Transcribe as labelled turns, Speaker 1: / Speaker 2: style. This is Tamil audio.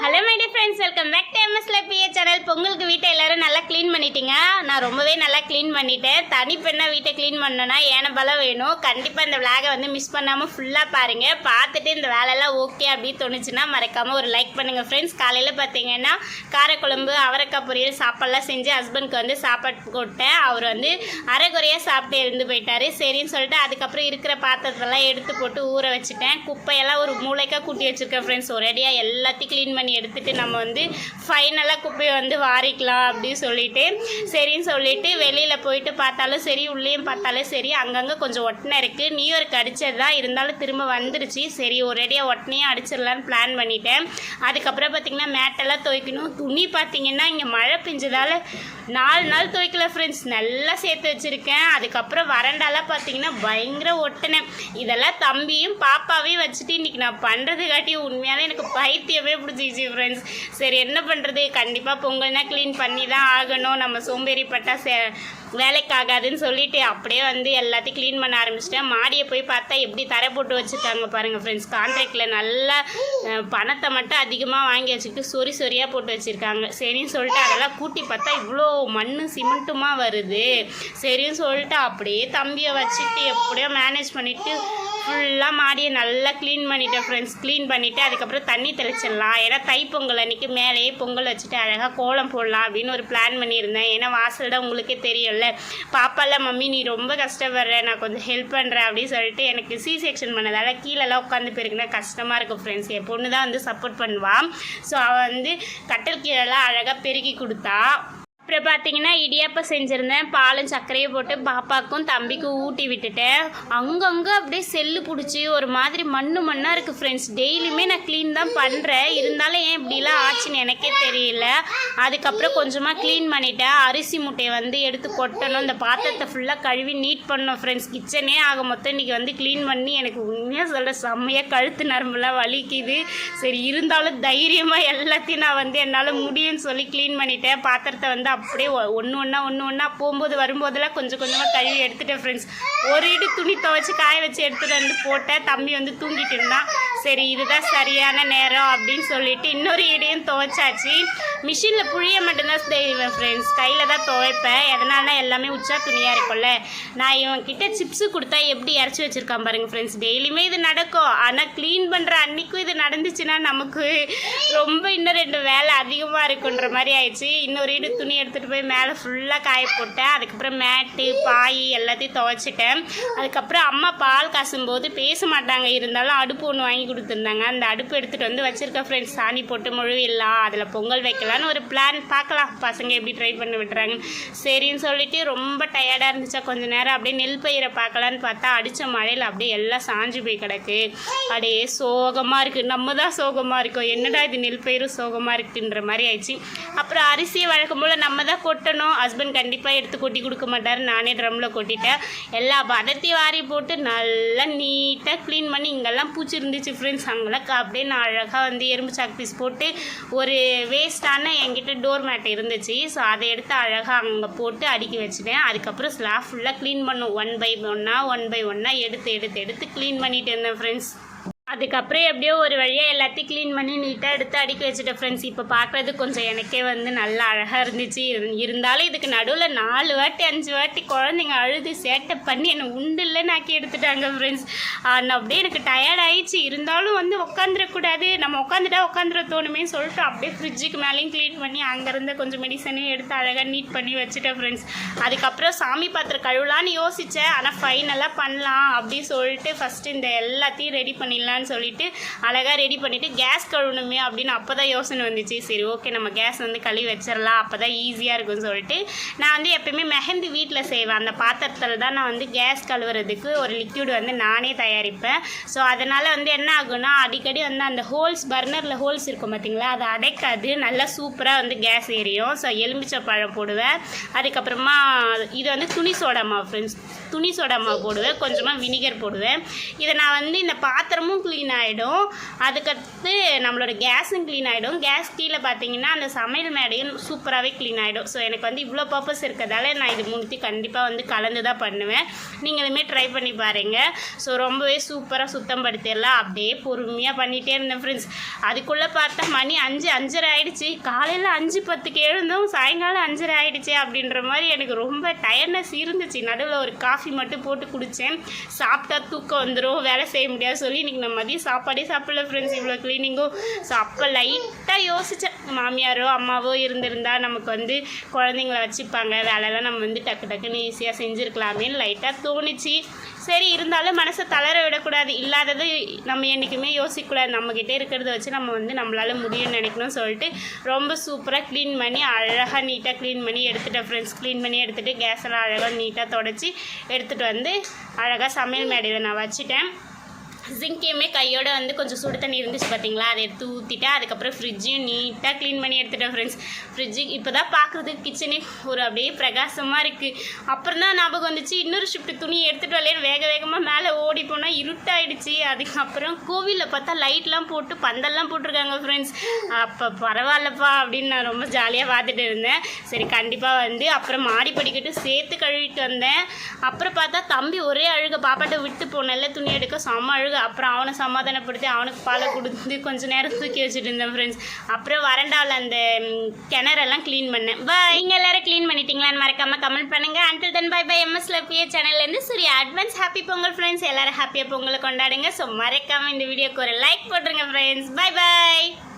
Speaker 1: Hale friends welcome back to எம்எஸ்ல BA channel பொங்கலுக்கு வீட்டை எல்லாரும் நல்லா க்ளீன் பண்ணிட்டீங்க நான் ரொம்பவே நல்லா க்ளீன் பண்ணிட்டேன். தனி பெண்ணாக வீட்டை க்ளீன் பண்ணோன்னா ஏன பலம் வேணும். கண்டிப்பாக இந்த விளாகை வந்து மிஸ் பண்ணாமல் ஃபுல்லாக பாருங்கள் பார்த்துட்டு இந்த வேலையெல்லாம் ஓகே அப்படின்னு தோணுச்சுன்னா மறக்காமல் ஒரு லைக் பண்ணுங்கள் ஃப்ரெண்ட்ஸ் காலையில் பார்த்தீங்கன்னா காரக்குழம்பு அவரைக்காய் பொரியல் சாப்பாடெல்லாம் செஞ்சு ஹஸ்பண்ட்க்கு வந்து சாப்பாடு போட்டேன். அவர் வந்து அரைக்குறையாக சாப்பிட்டு இருந்து போயிட்டாரு. சரின்னு சொல்லிட்டு அதுக்கப்புறம் இருக்கிற பாத்திரத்தெல்லாம் எடுத்து போட்டு ஊற வச்சுட்டேன். குப்பையெல்லாம் ஒரு மூளைக்காக கூட்டி வச்சுருக்கேன் ஃப்ரெண்ட்ஸ் ஒரேடியாக எல்லாத்தையும் க்ளீன் பண்ணி எடுத்துட்டு நம்ம வந்து ஃபைனலாக குப்பையை வந்து வாரிக்கலாம் அப்படின்னு சொல்லிட்டு சரின்னு சொல்லிட்டு வெளியில் போயிட்டு பார்த்தாலும் சரி உள்ளேயும் பார்த்தாலும் சரி அங்கங்கே கொஞ்சம் ஒட்டின இருக்குது நியூ இயர்க்கு அடித்தது தான் இருந்தாலும் திரும்ப வந்துருச்சு. சரி ஒரேடியாக ஒட்டனையும் அடிச்சிடலான்னு பிளான் பண்ணிட்டேன். அதுக்கப்புறம் பார்த்திங்கன்னா மேட்டெல்லாம் துவைக்கணும். துணி பார்த்தீங்கன்னா இங்கே மழை பெஞ்சதால நாலு நாள் துவைக்கல ஃப்ரெண்ட்ஸ் நல்லா சேர்த்து வச்சுருக்கேன். அதுக்கப்புறம் வறண்டாலாம் பார்த்தீங்கன்னா பயங்கர ஒட்டினேன். இதெல்லாம் தம்பியும் பாப்பாவையும் வச்சுட்டு இன்றைக்கி நான் பண்ணுறது காட்டி உண்மையாலே எனக்கு பைத்தியமே பிடிச்சிச்சு ஃப்ரெண்ட்ஸ் சரி என்ன பண்ணுறது கண்டிப்பாக பொங்கல்னால் க்ளீன் பண்ணி தான் ஆகணும். நம்ம சோம்பேறிப்பட்டால் சே வேலைக்கு ஆகாதுன்னு சொல்லிட்டு அப்படியே வந்து எல்லாத்தையும் க்ளீன் பண்ண ஆரம்பிச்சிட்டேன். மாடியை போய் பார்த்தா எப்படி தரை போட்டு வச்சுருக்காங்க பாருங்கள் ஃப்ரெண்ட்ஸ் கான்ட்ராக்டில் நல்லா பணத்தை மட்டும் அதிகமாக வாங்கி வச்சுக்கிட்டு சொறி சொறியாக போட்டு வச்சுருக்காங்க. சரின்னு சொல்லிட்டு அதெல்லாம் கூட்டி பார்த்தா இவ்வளோ மண் சிமெண்ட்டுமா வருது. சரின்னு சொல்லிட்டு அப்படியே தம்பியை வச்சுட்டு எப்படியோ மேனேஜ் பண்ணிவிட்டு ஃபுல்லாக மாடியை நல்லா க்ளீன் பண்ணிவிட்டேன் ஃப்ரெண்ட்ஸ் க்ளீன் பண்ணிவிட்டு அதுக்கப்புறம் தண்ணி தெளிச்சிடலாம். ஏன்னா தைப்பொங்கல் அன்றைக்கி மேலேயே பொங்கல் வச்சுட்டு அழகாக கோலம் போடலாம் அப்படின்னு ஒரு பிளான் பண்ணியிருந்தேன். ஏன்னா வாசல் தான் உங்களுக்கே தெரியும்ல பாப்பால மம்மி நீ ரொம்ப கஷ்டப்படுற நான் கொஞ்சம் ஹெல்ப் பண்ணுறேன் அப்படின்னு சொல்லிட்டு எனக்கு சி செக்ஷன் பண்ணதால் கீழெல்லாம் உட்காந்து போயிருக்குன்னா கஷ்டமாக இருக்கும் ஃப்ரெண்ட்ஸ் என் பொண்ணு தான் வந்து சப்போர்ட் பண்ணுவாள் ஸோ அவள் வந்து கட்டல் கீழெல்லாம் அழகாக பெருக்கி கொடுத்தா அப்புறம் பார்த்தீங்கன்னா இடியாப்பம் செஞ்சுருந்தேன். பாலும் சர்க்கரையும் போட்டு பாப்பாக்கும் தம்பிக்கும் ஊட்டி விட்டுட்டேன். அங்கங்கே அப்படியே செல்லு பிடிச்சி ஒரு மாதிரி மண்ணு மண்ணாக இருக்குது ஃப்ரெண்ட்ஸ் டெய்லியுமே நான் க்ளீன் தான் பண்ணுறேன் இருந்தாலும் ஏன் இப்படிலாம் ஆச்சுன்னு எனக்கே தெரியல. அதுக்கப்புறம் கொஞ்சமாக க்ளீன் பண்ணிட்டேன். அரிசி முட்டையை வந்து எடுத்து கொட்டணும். இந்த பாத்திரத்தை ஃபுல்லாக கழுவி நீட் பண்ணோம் ஃப்ரெண்ட்ஸ் கிச்சனே ஆக மொத்தம் இன்றைக்கி வந்து க்ளீன் பண்ணி எனக்கு உண்மையாக சொல்கிற செம்மையாக கழுத்து நரம்புலாம் வலிக்குது. சரி இருந்தாலும் தைரியமாக எல்லாத்தையும் நான் வந்து என்னால் முடியும்னு சொல்லி க்ளீன் பண்ணிட்டேன். பாத்திரத்தை வந்து அப்படியே ஒன்று ஒன்றா ஒன்று ஒன்றா போகும்போது வரும்போதெல்லாம் கொஞ்சம் கொஞ்சமாக கழுவி எடுத்துட்டேன் ஃப்ரெண்ட்ஸ் ஒரு இடி துணி துவைச்சி காய வச்சு எடுத்துகிட்டு வந்து போட்டேன். தம்பி வந்து தூங்கிட்டு இருந்தான். சரி இதுதான் சரியான நேரம் அப்படின்னு சொல்லிட்டு இன்னொரு இடையும் துவைச்சாச்சு. மிஷினில் புழிய மட்டும்தான் செய்வேன் ஃப்ரெண்ட்ஸ் கையில் தான் துவைப்பேன். எதனால எல்லாமே உச்சா துணியாக இருக்கும்ல. நான் இவன் கிட்ட சிப்ஸு கொடுத்தா எப்படி இறச்சி வச்சுருக்கான் பாருங்க ஃப்ரெண்ட்ஸ் டெய்லியுமே இது நடக்கும். ஆனால் க்ளீன் பண்ணுற அன்னைக்கும் இது நடந்துச்சுன்னா நமக்கு ரொம்ப இன்னும் ரெண்டு வேலை அதிகமாக இருக்குன்ற மாதிரி ஆயிடுச்சு. இன்னொரு இடு துணி எடுத்துகிட்டு போய் மேலே ஃபுல்லாக காய போட்டேன். அதுக்கப்புறம் மேட்டு பாய் எல்லாத்தையும் துவைச்சிட்டேன். அதுக்கப்புறம் அம்மா பால் காசும்போது பேச மாட்டாங்க. இருந்தாலும் அடுப்பு ஒன்று வாங்கி கொடுத்துருந்தாங்க. அந்த அடுப்பு எடுத்துகிட்டு வந்து வச்சுருக்கேன் ஃப்ரெண்ட்ஸ் சாணி போட்டு முழுவிடலாம் அதில் பொங்கல் வைக்கலான்னு ஒரு பிளான் பார்க்கலாம். பசங்க எப்படி ட்ரை பண்ணி விட்டுறாங்க. சரின்னு சொல்லிட்டு ரொம்ப டயர்டாக இருந்துச்சா கொஞ்ச நேரம் அப்படியே நெல் பயிரை பார்க்கலான்னு பார்த்தா அடித்த மழையில் அப்படியே எல்லாம் சாஞ்சு போய் கிடக்கு. அப்படியே சோகமாக இருக்குது நம்ம தான் சோகமாக இருக்கோம். என்னடா இது நெல் பயிரும் சோகமாக இருக்குன்ற மாதிரி ஆயிடுச்சு. அப்புறம் அரிசியை வழக்கம் போல் நம்ம தான் கொட்டணும். ஹஸ்பண்ட் கண்டிப்பாக எடுத்து கொட்டி கொடுக்க மாட்டார். நானே ட்ரம்மில் கொட்டிட்டேன். எல்லா பதத்தையும் வாரி போட்டு நல்லா நீட்டாக க்ளீன் பண்ணி இங்கெல்லாம் பூச்சி இருந்துச்சு ஃப்ரெண்ட்ஸ் அங்கெல்லாம் அப்படியே நான் அழகாக வந்து எறும்பு சாக்கு பீஸ் போட்டு ஒரு வேஸ்ட்டான என்கிட்ட டோர் மேட் இருந்துச்சு. ஸோ அதை எடுத்து அழகாக அங்கே போட்டு அடுக்கி வச்சுட்டேன். அதுக்கப்புறம் ஸ்லாப் ஃபுல்லாக க்ளீன் பண்ணும். ஒன் பை ஒன்னாக ஒன் பை ஒன்னாக எடுத்து எடுத்து எடுத்து க்ளீன் பண்ணிட்டு இருந்தேன் ஃப்ரெண்ட்ஸ் அதுக்கப்புறம் எப்படியோ ஒரு வழியாக எல்லாத்தையும் க்ளீன் பண்ணி நீட்டாக எடுத்து அடுக்கி வச்சுட்டேன் ஃப்ரெண்ட்ஸ் இப்போ பார்க்குறது கொஞ்சம் எனக்கே வந்து நல்லா அழகாக இருந்துச்சு. இருந்தாலும் இதுக்கு நடுவில் நாலு வாட்டி அஞ்சு வாட்டி குழந்தைங்க அழுது சேட்டை பண்ணி என்னை உண்டு இல்லைன்னு ஆக்கி எடுத்துட்டாங்க ஃப்ரெண்ட்ஸ் நான் அப்படியே எனக்கு டயர்ட் ஆயிடுச்சு. இருந்தாலும் வந்து உட்காந்துடக்கூடாது நம்ம உட்காந்துட்டா உட்காந்துட தோணுமே சொல்லிட்டு அப்படியே ஃப்ரிட்ஜுக்கு மேலேயும் க்ளீன் பண்ணி அங்கேருந்து கொஞ்சம் மெடிசனையும் எடுத்து அழகாக நீட் பண்ணி வச்சுட்டேன் ஃப்ரெண்ட்ஸ் அதுக்கப்புறம் சாமி பாத்திரம் கழுவலான்னு யோசித்தேன் ஆனால் ஃபைனலாக பண்ணலாம் அப்படின்னு சொல்லிட்டு ஃபஸ்ட்டு இந்த எல்லாத்தையும் ரெடி பண்ணிடலாம் பண்ணிடலான்னு சொல்லிட்டு அழகாக ரெடி பண்ணிவிட்டு கேஸ் கழுவணுமே அப்படின்னு அப்போ தான் யோசனை வந்துச்சு. சரி ஓகே நம்ம கேஸ் வந்து கழுவி வச்சிடலாம். அப்போ தான் ஈஸியாக இருக்கும்னு சொல்லிட்டு நான் வந்து எப்பயுமே மெஹந்தி வீட்டில் செய்வேன். அந்த பாத்திரத்தில் தான் நான் வந்து கேஸ் கழுவுறதுக்கு ஒரு லிக்யூடு வந்து நானே தயாரிப்பேன். ஸோ அதனால் வந்து என்ன ஆகும்னா அடிக்கடி வந்து அந்த ஹோல்ஸ் பர்னரில் ஹோல்ஸ் இருக்கும் பார்த்தீங்களா அதை அடைக்காது. நல்லா சூப்பராக வந்து கேஸ் எரியும். ஸோ எலுமிச்சை பழம் போடுவேன். அதுக்கப்புறமா இது வந்து துணி சோடா மாவு ஃப்ரெண்ட்ஸ் துணி சோடா மாவு போடுவேன். கொஞ்சமாக வினிகர் போடுவேன். இதை நான் வந்து இந்த பாத்திரமும் க்ளீன் ஆகிடும் அதுக்கடுத்து நம்மளோட கேஸும் க்ளீன் ஆகிடும் கேஸ் கீழே பார்த்தீங்கன்னா அந்த சமையல் மேடையும் சூப்பராகவே க்ளீன் ஆகிடும் ஸோ எனக்கு வந்து இவ்வளோ பர்பஸ் இருக்கிறதால நான் இது மூணுத்தையும் கண்டிப்பாக வந்து கலந்து தான் பண்ணுவேன் நீங்களுமே ட்ரை பண்ணி பாருங்கள் ஸோ ரொம்பவே சூப்பராக சுத்தம் படுத்திடலாம் அப்படியே பொறுமையாக பண்ணிகிட்டே இருந்தேன் ஃப்ரெண்ட்ஸ் அதுக்குள்ளே பார்த்தா மணி அஞ்சு அஞ்சரை ஆகிடுச்சு காலையில் அஞ்சு பத்துக்கு எழுந்தும். சாயங்காலம் அஞ்சரை ஆகிடுச்சு அப்படின்ற மாதிரி எனக்கு ரொம்ப டயர்னஸ் இருந்துச்சு. நடுவில் ஒரு காஃபி மட்டும் போட்டு குடித்தேன் சாப்பிட்டா தூக்கம் வந்துடும் வேலை செய்ய முடியாது சொல்லி இன்றைக்கி நம்ம மதியம் சாப்பாடே சாப்பிடல ஃப்ரெண்ட்ஸ் இவ்வளோ க்ளீனிங்கும் ஸோ அப்போ லைட்டாக யோசித்தேன் மாமியாரோ அம்மாவோ இருந்திருந்தா நமக்கு வந்து குழந்தைங்கள வச்சுப்பாங்க. வேலையெல்லாம் நம்ம வந்து டக்கு டக்குன்னு ஈஸியாக செஞ்சுருக்கலாமேன்னு லைட்டாக தோணுச்சு. சரி இருந்தாலும் மனசை தளர விடக்கூடாது. இல்லாதது நம்ம என்றைக்குமே யோசிக்கக்கூடாது நம்மக்கிட்டே இருக்கிறத வச்சு நம்ம வந்து நம்மளால் முடியும்னு நினைக்கணும்னு சொல்லிட்டு ரொம்ப சூப்பராக க்ளீன் பண்ணி அழகாக நீட்டாக க்ளீன் பண்ணி எடுத்துட்டேன் ஃப்ரெண்ட்ஸ் க்ளீன் பண்ணி எடுத்துகிட்டு கேஸ் எல்லாம் அழகாக நீட்டாக தொடச்சி எடுத்துகிட்டு வந்து அழகாக சமையல் மேடையில் நான் வச்சுட்டேன். ஜிங்கையுமே கையோட வந்து கொஞ்சம் சுடு தண்ணி இருந்துச்சு பார்த்தீங்களா அதை எடுத்து ஊற்றிட்டேன் அதுக்கப்புறம் ஃப்ரிட்ஜையும் நீட்டாக க்ளீன் பண்ணி எடுத்துட்டேன் ஃப்ரெண்ட்ஸ் ஃப்ரிட்ஜு இப்போ தான் பார்க்குறதுக்கு கிச்சனே ஒரு அப்படியே பிரகாசமாக இருக்குது அப்புறம் தான் ஞாபகம் வந்துச்சு. இன்னொரு ஷிஃப்ட் துணி எடுத்துகிட்டு வரலேன்னு வேக வேகமாக மேலே ஓடி போனால் இருட்டாயிடுச்சு. அதுக்கப்புறம் கோவிலில் பார்த்தா லைட்லாம் போட்டு பந்தல்லாம் போட்டிருக்காங்க ஃப்ரெண்ட்ஸ் அப்போ பரவாயில்லப்பா அப்படின்னு நான் ரொம்ப ஜாலியாக பார்த்துட்டு இருந்தேன். சரி கண்டிப்பாக வந்து அப்புறம் மாடி படிக்கட்டு சேர்த்து கழுவிட்டு வந்தேன். அப்புறம் பார்த்தா தம்பி ஒரே அழுக பாப்பாட்ட விட்டு போனேன்ல துணி எடுக்க செம்ம அழுக. அப்புறம் அவனை சமாதானப்படுத்தி அவனுக்கு பாலை கொடுத்து கொஞ்ச நேரம் தூக்கி வச்சுட்டு இருந்தேன் ஃப்ரெண்ட்ஸ் அப்புறம் வரண்டாவில் அந்த கிணறெல்லாம் க்ளீன் பண்ணேன். பா இங்கே எல்லோரும் க்ளீன் பண்ணிட்டீங்களான்னு மறக்காமல் கமெண்ட் பண்ணுங்கள் until then bye bye M லப்பிய சேனல்லேருந்து சூரிய அட்வான்ஸ் ஹாப்பி பொங்கல் ஃப்ரெண்ட்ஸ் எல்லோரும் ஹாப்பியாக பொங்கலை கொண்டாடுங்க. ஸோ மறக்காம இந்த வீடியோக்கு ஒரு லைக் போட்டுருங்க ஃப்ரெண்ட்ஸ் பை பை